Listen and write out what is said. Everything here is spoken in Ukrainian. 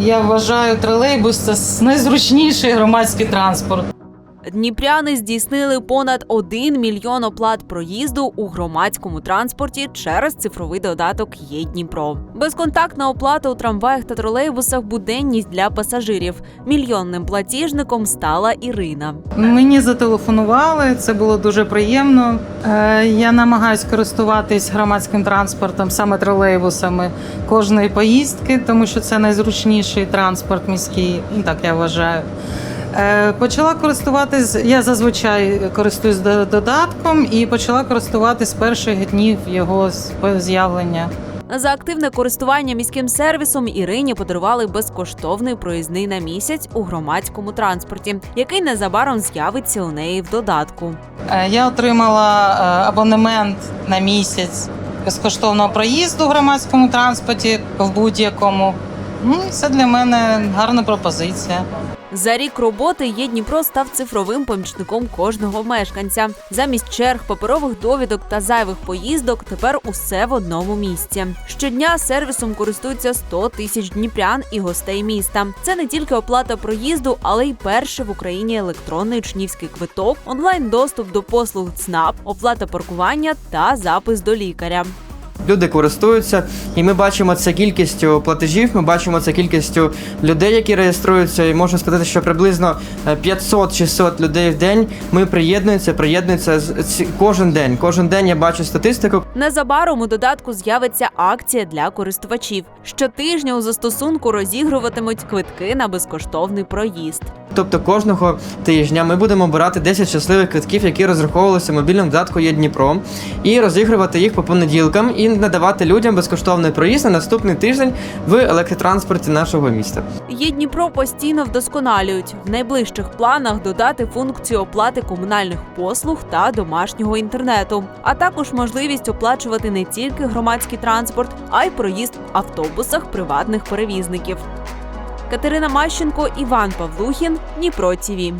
Я вважаю, тролейбус це найзручніший громадський транспорт. Дніпряни здійснили понад 1 мільйон оплат проїзду у громадському транспорті через цифровий додаток «Є Дніпро». Безконтактна оплата у трамваях та тролейбусах буденність для пасажирів. Мільйонним платіжником стала Ірина. Мені зателефонували, це було дуже приємно. Е, Я намагаюсь користуватись громадським транспортом, саме тролейбусами кожної поїздки, тому що це найзручніший транспорт міський, ну, так я вважаю. Е, Почала користуватись, я зазвичай користуюсь додатком і почала користуватись з перших днів його з'явлення. За активне користування міським сервісом Ірині подарували безкоштовний проїзний на місяць у громадському транспорті, який незабаром з'явиться у неї в додатку. Е, Я отримала е, абонемент на місяць безкоштовного проїзду в громадському транспорті в будь-якому. Ну, це для мене гарна пропозиція. За рік роботи є Дніпро став цифровим помічником кожного мешканця. Замість черг, паперових довідок та зайвих поїздок тепер усе в одному місці. Щодня сервісом користуються 100 тисяч дніпрян і гостей міста. Це не тільки оплата проїзду, але й перший в Україні електронний учнівський квиток, онлайн доступ до послуг ЦНАП, оплата паркування та запис до лікаря. Люди користуються, і ми бачимо це кількістю платежів. Ми бачимо це кількістю людей, які реєструються. І можна сказати, що приблизно е, 500-600 людей в день ми приєднуються, приєднуються кожен день. Кожен день я бачу статистику. Незабаром у додатку з'явиться акція для користувачів. Щотижня у застосунку розігруватимуть квитки на безкоштовний проїзд. Тобто кожного тижня ми будемо обирати 10 щасливих квитків, які розраховувалися в мобільному додатку є Дніпро, і розігрувати їх по понеділкам і надавати людям безкоштовний проїзд на наступний тиждень в електротранспорті нашого міста. Є Дніпро постійно вдосконалюють в найближчих планах додати функцію оплати комунальних послуг та домашнього інтернету, а також можливість оплачувати не тільки громадський транспорт, а й проїзд в автобусах приватних перевізників. Катерина Мащенко, Іван Павлухін, Дніпро ТІВІ.